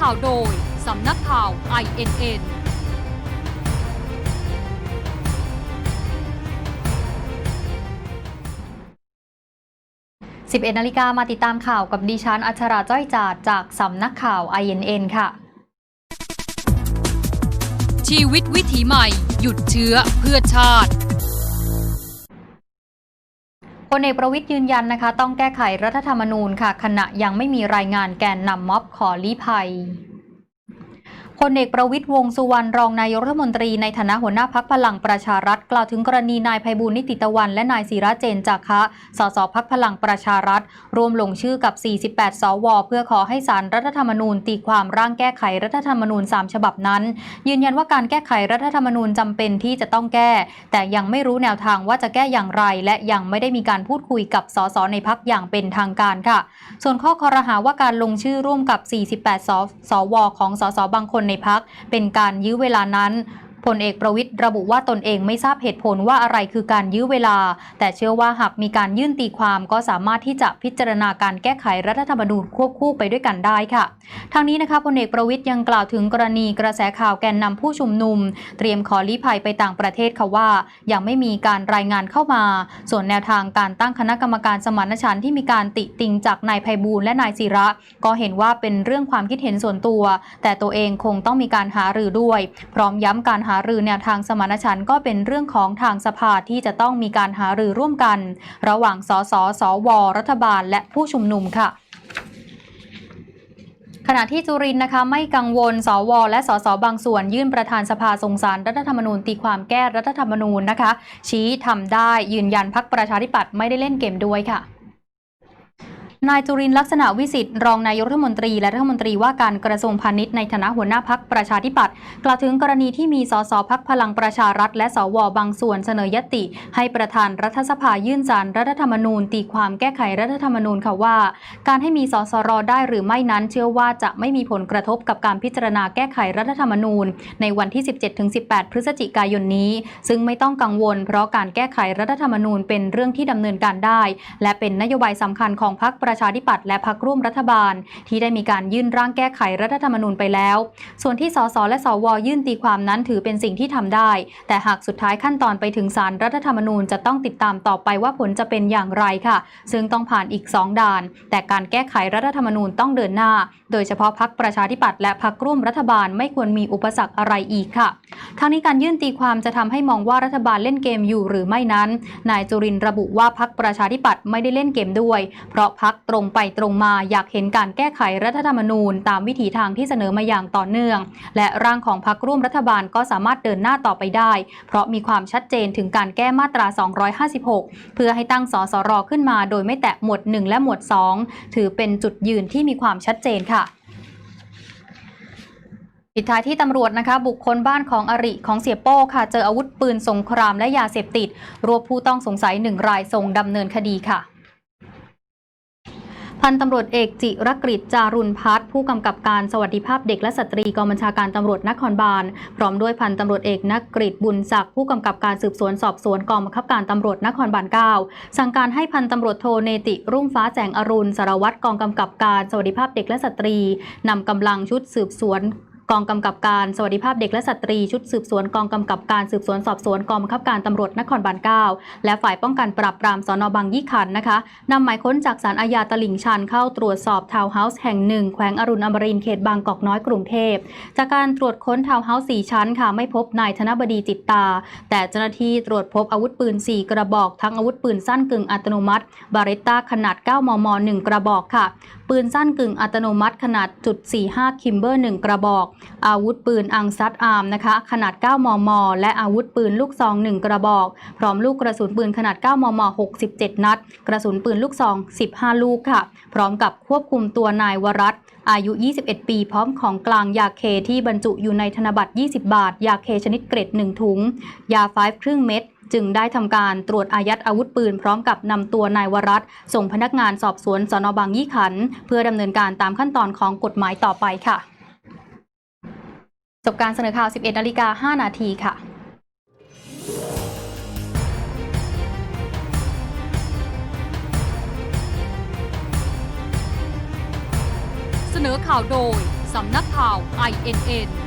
ข่าวโดย สำนักข่าว INN 11นาฬิกามาติดตามข่าวกับดิฉัน อัชราจ้อยจาดจากสำนักข่าว INN ค่ะ ชีวิตวิถีใหม่ หยุดเชื้อเพื่อชาติ พลเอกประวิทย์ยืนยันนะคะ ต้องแก้ไขรัฐธรรมนูญค่ะ ขณะยังไม่มีรายงานแกนนำม็อบขอลี้ภัย พลเอกประวิทย์วงสุวรรณรองนายกรัฐมนตรีในฐานะหัวหน้าพักพลังประชารัฐ กล่าวถึงกรณีนายไพบูลนิติตะวันและนายศิระเจนจากคะสสพักพลังประชารัฐรวมลงชื่อกับ 48 สว เพื่อขอให้สารรัฐธรรมนูญตีความร่างแก้ไขรัฐธรรมนูญ 3 ฉบับนั้น ยืนยันว่าการแก้ไขรัฐธรรมนูญจำเป็นที่จะต้องแก้ แต่ยังไม่รู้แนวทางว่าจะแก้อย่างไร และยังไม่ได้มีการพูดคุยกับสสในพักอย่างเป็นทางการค่ะ ส่วนข้อคอรหาว่าการลงชื่อร่วมกับ 48สสวของสสบางคนในพักเป็นการยื้อเวลานั้น พลเอกประวิทย์ระบุว่าตนเองไม่ทราบเหตุผลว่าอะไรคือการยื้อเวลา แต่เชื่อว่าหากมีการยื่นตีความก็สามารถที่จะพิจารณาการแก้ไขรัฐธรรมนูญควบคู่ไปด้วยกันได้ค่ะ ทางนี้นะคะพลเอกประวิทย์ยังกล่าวถึงกรณีกระแสข่าวแกนนำผู้ชุมนุม เตรียมขอลี้ภัยไปต่างประเทศค่ะว่า ยังไม่มีการรายงานเข้ามา ส่วนแนวทางการตั้งคณะกรรมการสมานฉันท์ที่มีการติติงจากนายไพบูลและนายศิระ ก็เห็นว่าเป็นเรื่องความคิดเห็นส่วนตัว แต่ตัวเองคงต้องมีการหารือด้วย พร้อมย้ำการหารือแนวทางสมานฉันท์ก็เป็นเรื่องของทางสภาที่จะต้องมีการหารือร่วมกัน ระหว่างสสสว รัฐบาล และผู้ชุมนุมค่ะขณะที่จุรินนะคะไม่กังวล สว และสสบางส่วน ยื่นประธานสภาทรงสารรัฐธรรมนูญตีความแก้รัฐธรรมนูญนะคะ ชี้ทำได้ยืนยันพักประชาธิปัตย์ไม่ได้เล่นเกมด้วยค่ะ นายจุรินลักษณะวิสิทธิ์รองนายกรัฐมนตรีและรัฐมนตรีว่าการกระทรวงพาณิชย์ในฐานะหัวหน้าพักประชาธิปัตย์กล่าวถึงกรณีที่มีสสพักพลังประชารัฐ และสวบางส่วนเสนอยติ ให้ประธานรัฐสภายื่นสารรัฐธรรมนูญ ตีความแก้ไขรัฐธรรมนูญค่ะว่า การให้มีสสรได้หรือไม่นั้นเชื่อว่าจะไม่มีผลกระทบกับการพิจารณาแก้ไขรัฐธรรมนูญ ในวันที่ 17-18 พฤศจิกายนนี้ ซึ่งไม่ต้องกังวล เพราะการแก้ไขรัฐธรรมนูญเป็นเรื่องที่ดำเนินการได้ และเป็นนโยบายสำคัญของพรรคประชาธิปัตย์และพรรคร่วมรัฐบาล ที่ได้มีการยื่นร่างแก้ไขรัฐธรรมนูญไปแล้ว ส่วนที่สสและสวยื่นตีความนั้นถือเป็นสิ่งที่ทำได้ แต่หากสุดท้ายขั้นตอนไปถึงศาลรัฐธรรมนูญจะต้องติดตามต่อไปว่าผลจะเป็นอย่างไรค่ะ ซึ่งต้องผ่านอีก 2 ด่าน แต่การแก้ไขรัฐธรรมนูญต้องเดินหน้า โดยเฉพาะพรรคประชาธิปัตย์และพรรคร่วมรัฐบาลไม่ควรมีอุปสรรคอะไรอีกค่ะทางนี้การยื่นตีความจะทำให้มองว่ารัฐบาลเล่นเกมอยู่หรือไม่นั้น นายจุรินทร์ระบุว่าพรรคประชาธิปัตย์ไม่ได้เล่นเกมด้วย เพราะพรรคตรงไปตรงมาอยากเห็นการแก้ไขรัฐธรรมนูญ ตามวิถีทางที่เสนอมาอย่างต่อเนื่อง และร่างของพรรคร่วมรัฐบาลก็สามารถเดินหน้าต่อไปได้ เพราะมีความชัดเจนถึงการแก้มาตรา 256 เพื่อให้ตั้งสสรขึ้นมา โดยไม่แตะหมวด 1 และหมวด 2 ถือเป็นจุดยืนที่มีความชัดเจนค่ะปิดท้ายที่ตำรวจนะคะ บุคคลบ้านของอริของเสียโป้ค่ะ เจออาวุธปืนสงครามและยาเสพติด รวบผู้ต้องสงสัยหนึ่งรายส่งดำเนินคดีค่ะ พันตำรวจเอกจิรกฤษจารุณพัฒน์ผู้กำกับการสวัสดิภาพเด็กและสตรีกองบัญชาการตำรวจนครบาลพร้อมด้วยพันตำรวจเอกนักกฤษบุญศักดิ์ผู้กำกับการสืบสวนสอบสวนกองบังคับการตำรวจนครบาล9สั่งการให้พันตำรวจโทเนติรุ่งฟ้าแสงอรุณสารวัตรกองกำกับการสวัสดิภาพเด็กและสตรีนำกำลังชุดสืบสวน กองกำกับการสวัสดิภาพเด็กและสตรีชุดสืบสวนกองกำกับการสืบสวนสอบสวนกองบังคับการตำรวจนครบาล9และฝ่ายป้องกันปราบปรามสนบางยี่ขันนะคะนำหมายค้นจากสารอาญาตลิ่งชันเข้าตรวจสอบทาวน์เฮาส์แห่งหนึ่งแขวงอรุณอมรินเขตบางกอกน้อยกรุงเทพ จากการตรวจค้นทาวน์เฮาส์สี่ชั้นค่ะไม่พบนายธนบดีจิตตา แต่เจ้าหน้าที่ตรวจพบอาวุธปืน 4 กระบอก ทั้งอาวุธปืนสั้นกึ่งอัตโนมัติ บาเรตตาขนาด 9 มม 1 กระบอกค่ะ ปืนสั้นกึ่งอัตโนมัติขนาดจุด45คิมเบอร์ 1 กระบอกอาวุธปืนอังซัดอาร์มนะคะ ขนาด 9 มม และอาวุธปืนลูกซอง 1 กระบอก พร้อมลูกกระสุนปืนขนาด 9 มม 67 นัด กระสุนปืนลูกซอง 15 ลูกค่ะ พร้อมกับควบคุมตัวนายวรัตอายุ 21 ปี พร้อมของกลางยาเคที่บรรจุอยู่ในธนบัตร 20 บาท ยาเคชนิดเกรด 1 ถุง ยาไฟครึ่งเม็ดจึงได้ทำการตรวจอายัดอาวุธปืนพร้อมกับนำตัวนายวรัตส่งพนักงานสอบสวนสนบางยี่ขัน เพื่อดำเนินการตามขั้นตอนของกฎหมายต่อไปค่ะ บการเสนอข่าว 11นาฬิกา5นาทีค่ะเสนอข่าวโดย สำนักข่าว INN